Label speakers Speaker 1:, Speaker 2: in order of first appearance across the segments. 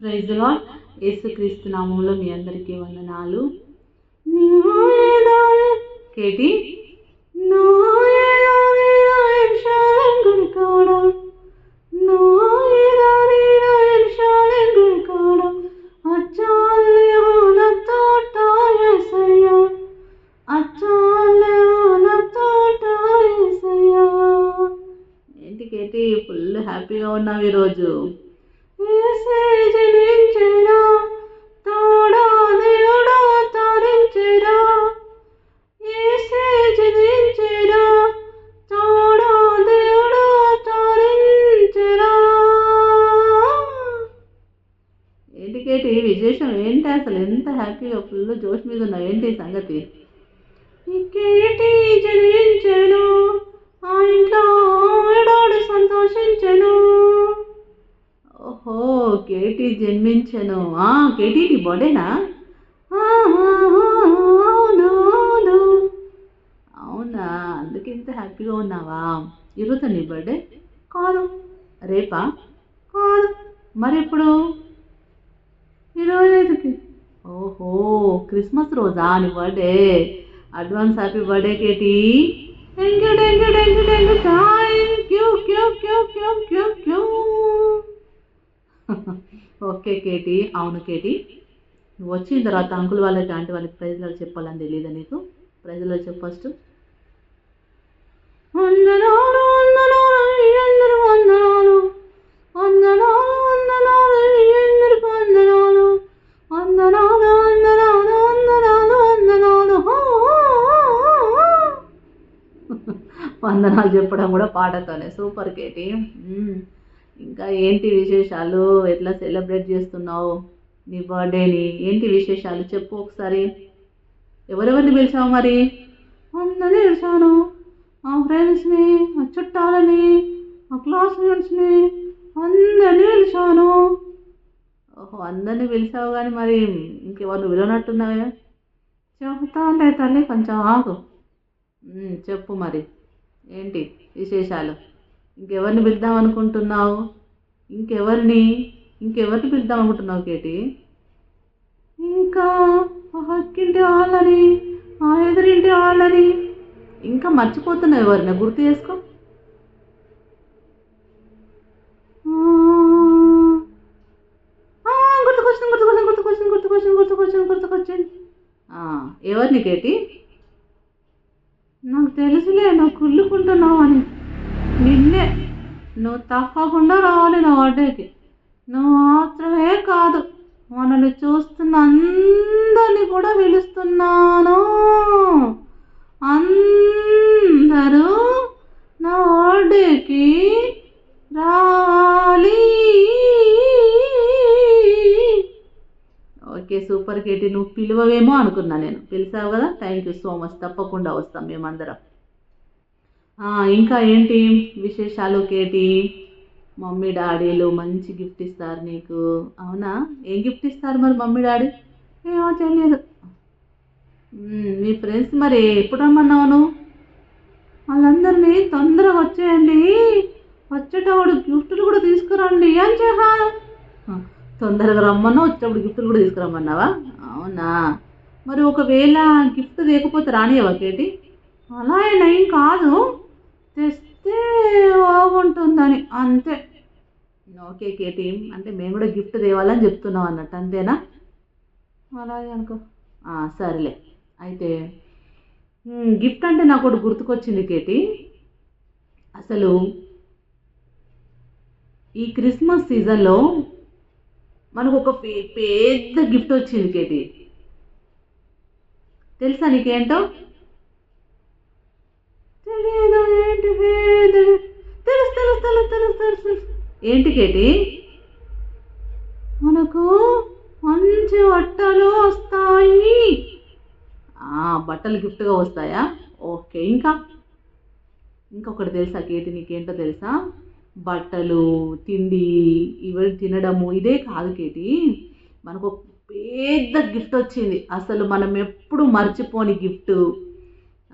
Speaker 1: Praise lord యేసుక్రీస్తు నామంలో మీ అందరికీ వందనాలు. కేటి? ఏంటి కేటి? ఫుల్ హ్యాపీగా ఉన్నావు ఈరోజు. ఏంటి విశేషం ఏంటి అసలు? ఎంత హ్యాపీగా ఫుల్ జోష్ మీద ఉన్నావు? ఏంటి సంగతి?
Speaker 2: కేటి జనించెను ఆ ఇంట్లో సంతోషించెను.
Speaker 1: ఓహో కేటీ జన్మించను. ఆ కేటీ నీ బర్త్డేనా?
Speaker 2: అవునవును.
Speaker 1: అవునా? అందుకే ఇంత హ్యాపీగా ఉన్నావా? ఈరోజు నీ బర్త్డే? కాదు. రేపా?
Speaker 2: కాదు.
Speaker 1: మరి
Speaker 2: ఐదుకి
Speaker 1: ఓహో క్రిస్మస్ రోజా నీ birthday. Advance happy birthday KT.
Speaker 2: Thank you thank you thank you thank you thank you Q Q Q Q Q
Speaker 1: okay KT. అవును కేటీ. నువ్వు వచ్చిన తర్వాత అంకుల్ వాళ్ళకి ఆంటీ వాళ్ళకి ప్రైజ్లు చెప్పాలని తెలియదా నీకు? ప్రైజ్లో చెప్పు ఫస్ట్
Speaker 2: వందనాలు
Speaker 1: చెప్పడం కూడా పాటతోనే. Super KT. ఇంకా ఏంటి విశేషాలు? ఎట్లా సెలబ్రేట్ చేస్తున్నావు నీ బర్త్డేని? ఏంటి విశేషాలు? చెప్పు ఒకసారి. ఎవరెవరిని పిలిచావు మరి?
Speaker 2: అందరినీ పిలిచాను. మా ఫ్రెండ్స్ని మా చుట్టాలని మా క్లాస్మేట్స్ని అందరినీ పిలిచాను.
Speaker 1: ఓహో అందరిని పిలిచావు కానీ మరి ఇంకెవరు పిలవనట్టున్నావే?
Speaker 2: ఉంటాయి తల్లి
Speaker 1: కొంచెం ఆగు. చెప్పు మరి. ఏంటి విశేషాలు? ఇంకెవరిని పిలుద్దాం అనుకుంటున్నావు? ఇంకెవరిని? ఇంకెవరిని పిలుద్దాం అనుకుంటున్నావు కేటి?
Speaker 2: ఇంకా మా పక్కింటి వాళ్ళని ఆ ఎదురింటి వాళ్ళని
Speaker 1: ఇంకా మర్చిపోతున్నావు ఎవరిని? గుర్తు చేసుకో.
Speaker 2: గుర్తుకొచ్చింది గుర్తుకొచ్చింది గుర్తుకొచ్చింది గుర్తుకొచ్చింది గుర్తుకొచ్చింది గుర్తుకొచ్చింది.
Speaker 1: ఎవరిని కేటి?
Speaker 2: కుళ్ళుకుంటున్నావు అని నిన్నే నువ్వు తప్పకుండా రావాలి నా బర్త్డేకి నువ్వు మాత్రమే కాదు మనల్ని చూస్తున్న అందరినీ కూడా పిలుస్తున్నాను. అందరూ నా బర్త్డేకి రాలి
Speaker 1: ఓకే సూపర్ కేటీ నువ్వు పిలువవేమో అనుకున్నా నేను. పిలిచావు కదా? థ్యాంక్ యూ సో మచ్ తప్పకుండా వస్తాం మేమందరం. ఇంకా ఏంటి విశేషాలు కేటి? మమ్మీ డాడీలు మంచి గిఫ్ట్ ఇస్తారు నీకు. అవునా? ఏం గిఫ్ట్ ఇస్తారు మరి మమ్మీ డాడీ?
Speaker 2: ఏమో తెలియదు
Speaker 1: మీ ఫ్రెండ్స్ మరి ఎప్పుడు రమ్మన్నావు
Speaker 2: వాళ్ళందరినీ తొందరగా వచ్చేయండి. వచ్చేటప్పుడు గిఫ్ట్లు కూడా తీసుకురండి. అని చెప్పా
Speaker 1: తొందరగా రమ్మన్నా వచ్చేటప్పుడు గిఫ్ట్లు కూడా తీసుకురమ్మన్నావా? అవునా? మరి ఒకవేళ గిఫ్ట్ లేకపోతే రానియవా కేటి?
Speaker 2: అలా అయినా ఏం కాదు. తెస్తే బాగుంటుందని అంతే.
Speaker 1: Okay KT. అంటే మేము కూడా గిఫ్ట్ తేవాలని చెప్తున్నాం అన్నట్టు అంతేనా?
Speaker 2: అలాగే అనుకో.
Speaker 1: సరేలే. అయితే గిఫ్ట్ అంటే నాకు ఒకటి గుర్తుకొచ్చింది కేటీ. అసలు ఈ క్రిస్మస్ సీజన్లో మనకు ఒక పే- పెద్ద గిఫ్ట్ వచ్చింది కేటీ. తెలుసా నీకేంటో?
Speaker 2: లేదా ఏంటి లేదు తెలుసు తెలుసు తెలుసు తెలుసు తెలుసు
Speaker 1: ఏంటి కేటి?
Speaker 2: మనకు మంచి బట్టలు వస్తాయి.
Speaker 1: బట్టలు గిఫ్ట్గా వస్తాయా? ఓకే ఇంకా? ఇంకొకటి తెలుసా కేటి నీకేంటో తెలుసా? బట్టలు తిండి ఇవి తినడము ఇదే కాదు కేటి. మనకు పెద్ద గిఫ్ట్ వచ్చింది. అసలు మనం ఎప్పుడు మర్చిపోని గిఫ్ట్.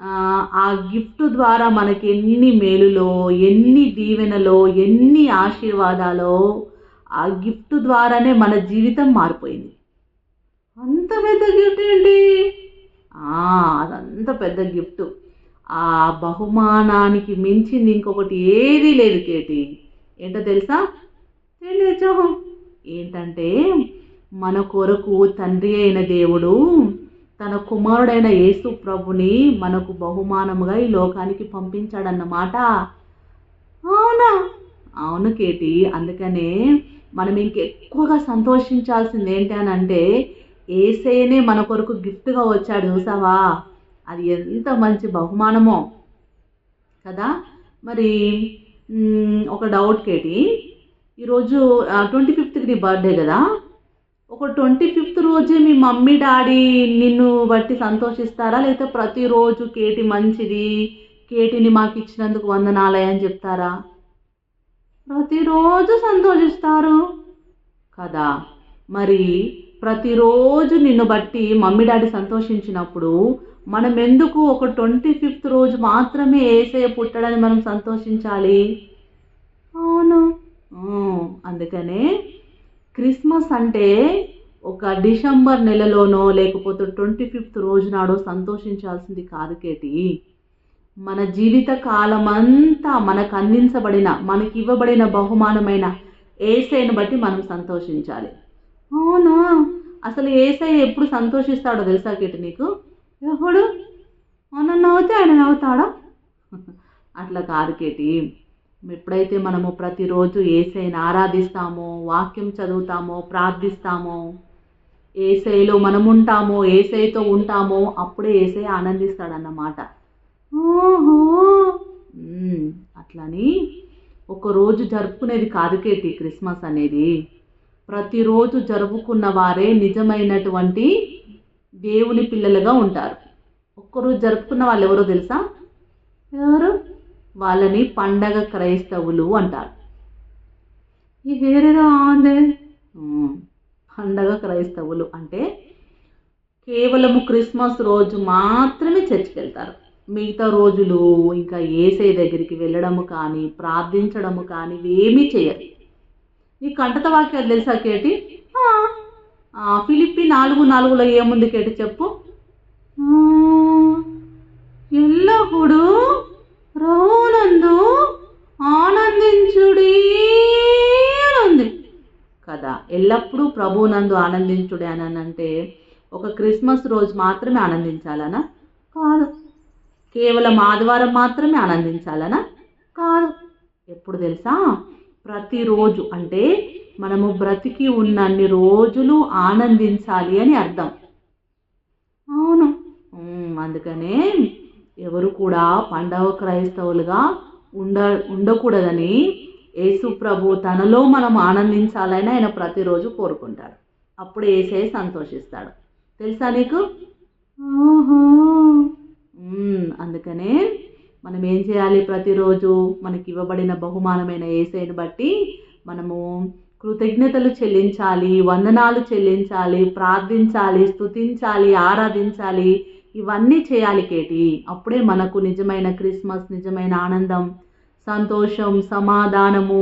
Speaker 1: ఆ, గిఫ్ట్ ద్వారా మనకి ఎన్ని మేలులో ఎన్ని దీవెనలో ఎన్ని ఆశీర్వాదాలో ఆ గిఫ్ట్ ద్వారానే మన జీవితం మారిపోయింది.
Speaker 2: అంత పెద్ద గిఫ్ట్ ఏంటి?
Speaker 1: అదంత పెద్ద గిఫ్ట్. ఆ బహుమానానికి మించింది ఇంకొకటి ఏదీ లేదు కేటి. ఏంటో తెలుసా?
Speaker 2: తెలియచో
Speaker 1: ఏంటంటే మన కొరకు తండ్రి అయిన దేవుడు తన కుమారుడైన యేసు ప్రభుని మనకు బహుమానముగా ఈ లోకానికి పంపించాడన్నమాట.
Speaker 2: అవునా?
Speaker 1: అవును కేటి. అందుకనే మనం ఇంకెక్కువగా సంతోషించాల్సింది ఏంటి అని అంటే ఏసైనే మన కొరకు గిఫ్ట్గా వచ్చాడు చూసావా? అది ఎంత మంచి బహుమానమో. కదా? మరి ఒక డౌట్ కేటి. ఈరోజు ట్వంటీ ఫిఫ్త్కి నీ బర్త్డే కదా? ఒక ట్వంటీ ఫిఫ్త్ రోజే మీ మమ్మీ డాడీ నిన్ను బట్టి సంతోషిస్తారా? లేకపోతే ప్రతిరోజు కేటి మంచిది కేటిని మాకు ఇచ్చినందుకు వందనాలయ అని చెప్తారా?
Speaker 2: ప్రతిరోజు సంతోషిస్తారు
Speaker 1: కదా. మరి ప్రతిరోజు నిన్ను బట్టి మమ్మీ డాడీ సంతోషించినప్పుడు మనం ఎందుకు ఒక ట్వంటీ ఫిఫ్త్ రోజు మాత్రమే ఏసయ్య పుట్టడని మనం సంతోషించాలి?
Speaker 2: అవును.
Speaker 1: అందుకనే క్రిస్మస్ అంటే ఒక డిసెంబర్ నెలలోనో లేకపోతే ట్వంటీ ఫిఫ్త్ రోజు నాడో సంతోషించాల్సింది కాదు కేటి. మన జీవిత కాలమంతా మనకు అందించబడిన మనకి ఇవ్వబడిన బహుమానమైన ఏసైని బట్టి మనం సంతోషించాలి.
Speaker 2: అవునా?
Speaker 1: అసలు ఏసై ఎప్పుడు సంతోషిస్తాడో తెలుసా కేటి నీకు?
Speaker 2: ఎప్పుడు మనం నవ్వుతే ఆయన నవ్వుతాడా?
Speaker 1: అట్లా కాదు కేటి. ఎప్పుడైతే మనము ప్రతిరోజు ఏసైని ఆరాధిస్తామో వాక్యం చదువుతామో ప్రార్థిస్తామో ఏసైలో మనం ఉంటామో ఏసైతో ఉంటామో అప్పుడే ఏసై ఆనందిస్తాడన్నమాట. అట్లని ఒకరోజు జరుపుకునేది కాదు కేటి క్రిస్మస్ అనేది. ప్రతిరోజు జరుపుకున్న వారే నిజమైనటువంటి దేవుని పిల్లలుగా ఉంటారు. ఒక్కరోజు జరుపుకున్న వాళ్ళు ఎవరో తెలుసా?
Speaker 2: ఎవరు?
Speaker 1: వాళ్ళని పండగ క్రైస్తవులు అంటారు.
Speaker 2: ఈ వేరేదో ఆందే
Speaker 1: పండగ క్రైస్తవులు అంటే కేవలము క్రిస్మస్ రోజు మాత్రమే చర్చికి వెళ్తారు. మిగతా రోజులు ఇంకా ఏసై దగ్గరికి వెళ్ళడము కానీ ప్రార్థించడము కానీ ఇవేమీ చేయరు. ఈ కంటత వాక్యాలు తెలుసా కేటి? ఫిలిప్పి నాలుగు నాలుగులో ఏముంది కేటి చెప్పు?
Speaker 2: ఎల్లప్పుడూ రౌనందు ఆనందించుడి అని ఉంది.
Speaker 1: కదా ఎల్లప్పుడూ ప్రభువునందు ఆనందించుడే అని అంటే ఒక క్రిస్మస్ రోజు మాత్రమే ఆనందించాలనా?
Speaker 2: కాదు.
Speaker 1: కేవలం ఆదివారం మాత్రమే ఆనందించాలనా?
Speaker 2: కాదు.
Speaker 1: ఎప్పుడు తెలుసా? ప్రతిరోజు. అంటే మనము బ్రతికి ఉన్నన్ని రోజులు ఆనందించాలి అని అర్థం.
Speaker 2: అవును.
Speaker 1: అందుకనే ఎవరు కూడా పండగ క్రైస్తవులుగా ఉండ ఉండకూడదని యేసు ప్రభు తనలో మనం ఆనందించాలని ఆయన ప్రతిరోజు కోరుకుంటాడు. అప్పుడు ఏసే సంతోషిస్తాడు. తెలుసా నీకు? అందుకనే మనం ఏం చేయాలి? ప్రతిరోజు మనకి ఇవ్వబడిన బహుమానమైన ఏసైని బట్టి మనము కృతజ్ఞతలు చెల్లించాలి వందనాలు చెల్లించాలి ప్రార్థించాలి స్తుతించాలి ఆరాధించాలి ఇవన్నీ చేయాలి కేటి. అప్పుడే మనకు నిజమైన క్రిస్మస్ నిజమైన ఆనందం సంతోషం సమాధానము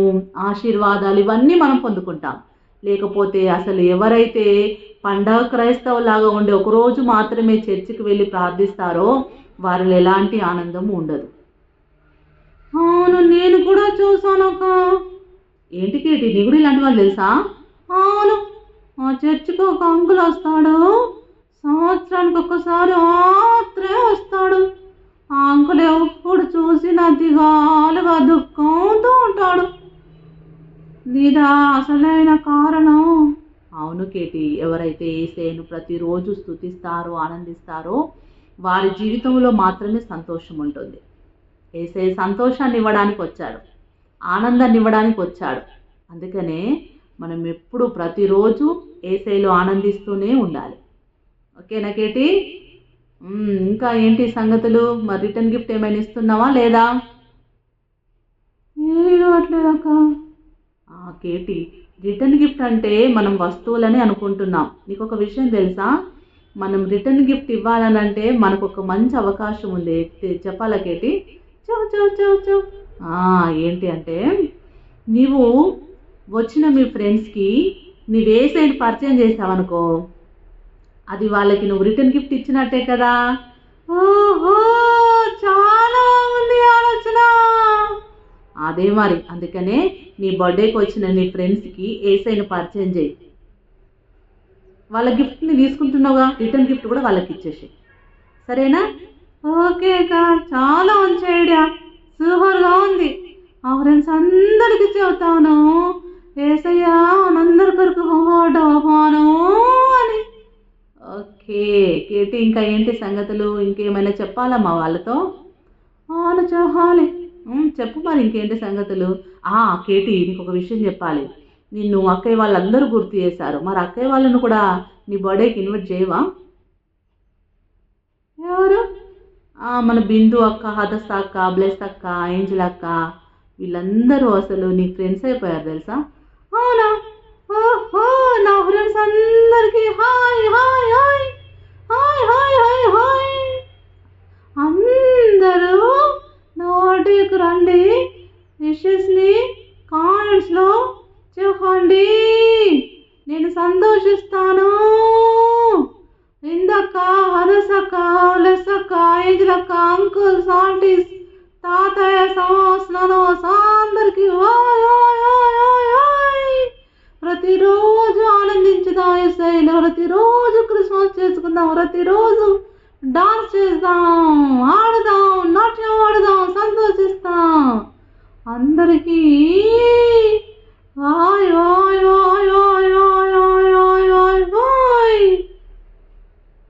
Speaker 1: ఆశీర్వాదాలు ఇవన్నీ మనం పొందుకుంటాం. లేకపోతే అసలు ఎవరైతే పండగ క్రైస్తవులాగా ఉండి ఒకరోజు మాత్రమే చర్చికి వెళ్ళి ప్రార్థిస్తారో వారిలో ఎలాంటి ఆనందం ఉండదు.
Speaker 2: అవును నేను కూడా చూసాను ఒక
Speaker 1: ఏంటి కేటి నీ కూడా ఇలాంటి వాళ్ళు తెలుసా?
Speaker 2: అవును మా చర్చికి ఒక అంకుల్ వస్తాడు. సంవత్సరానికి ఒక్కసారి మాత్రమే వస్తాడు. ఆ అంకుల్ ఎప్పుడు చూసినా దిగాలుగా దుఃఖంతో ఉంటాడు. దీదా అసలైన కారణం?
Speaker 1: అవును కేటి ఎవరైతే ఏసేను ప్రతిరోజు స్థుతిస్తారో ఆనందిస్తారో వారి జీవితంలో మాత్రమే సంతోషం ఉంటుంది ఏసే సంతోషాన్ని ఇవ్వడానికి వచ్చాడు ఆనందాన్ని ఇవ్వడానికి వచ్చాడు అందుకనే మనం ఎప్పుడు ప్రతిరోజు ఏసైలో ఆనందిస్తూనే ఉండాలి. ఓకేనా కేటి? ఇంకా ఏంటి సంగతులు? మరి రిటర్న్ గిఫ్ట్ ఏమైనా ఇస్తున్నావా లేదా?
Speaker 2: ఇవ్వట్లేదు అక్క.
Speaker 1: ఆ, కేటి రిటర్న్ గిఫ్ట్ అంటే మనం వస్తువులని అనుకుంటున్నాం. నీకు ఒక విషయం తెలుసా? మనం రిటర్న్ గిఫ్ట్ ఇవ్వాలని అంటే మనకు ఒక మంచి అవకాశం ఉంది. చెప్పాలా కేటి?
Speaker 2: చూ చూ చూ చూ.
Speaker 1: ఆ, ఏంటి అంటే నీవు వచ్చిన మీ ఫ్రెండ్స్కి నీ వేసైడ్ పరిచయం చేసావనుకో అది వాళ్ళకి నువ్వు రిటర్న్ గిఫ్ట్ ఇచ్చినట్టే కదా.
Speaker 2: ఓహో చాలా ఉంది ఆలోచన.
Speaker 1: అదే మరి అందుకనే నీ బర్త్డేకి వచ్చిన నీ ఫ్రెండ్స్కి ఏసైని పరిచయం చేయి. వాళ్ళ గిఫ్ట్ని తీసుకుంటున్నావుగా రిటర్న్ గిఫ్ట్ కూడా వాళ్ళకి ఇచ్చేసి సరేనా?
Speaker 2: ఓకే అక్క చాలా మంచి ఐడియా సూపర్గా ఉంది. ఆ ఫ్రెండ్స్ అందరికి చెబుతాను. ఏసయ్యా మనందరి కొరకు హోడోహాను
Speaker 1: ఓకే. కేటి ఇంకా ఏంటి సంగతులు? ఇంకేమైనా చెప్పాలా మా వాళ్ళతో?
Speaker 2: అవును
Speaker 1: చెప్పు మరి ఇంకేంటి సంగతులు? ఆ కేటి నీకు ఒక విషయం చెప్పాలి. నిన్ను అక్కయ్య వాళ్ళందరూ గుర్తు చేశారు. మరి అక్కయ్య వాళ్ళను కూడా నీ బర్త్డేకి ఇన్వైట్ చేయవా?
Speaker 2: ఎవరు?
Speaker 1: మన బిందు అక్క హదస్ అక్క బ్లెస్ అక్క ఏంజల్ అక్క. వీళ్ళందరూ అసలు నీ ఫ్రెండ్స్ అయిపోయారు తెలుసా?
Speaker 2: అవునా? ఓహో నా ఫ్రెండ్స్ అందరికి hi hi hi hi hi hi hi. అందరూ నోటికి రండి. విషెస్ని కామెంట్స్లో చెప్పండి. నేను సంతోషిస్తాను. ఇందక్క అదసక్క లెసక్క ఏజ్లక్క అంకుల్స్ ఆంటీస్ ప్రతిరోజు డాన్స్ చేద్దాం ఆడదాం నాట్యం ఆడదాం సంతోషిస్తాం. అందరికీ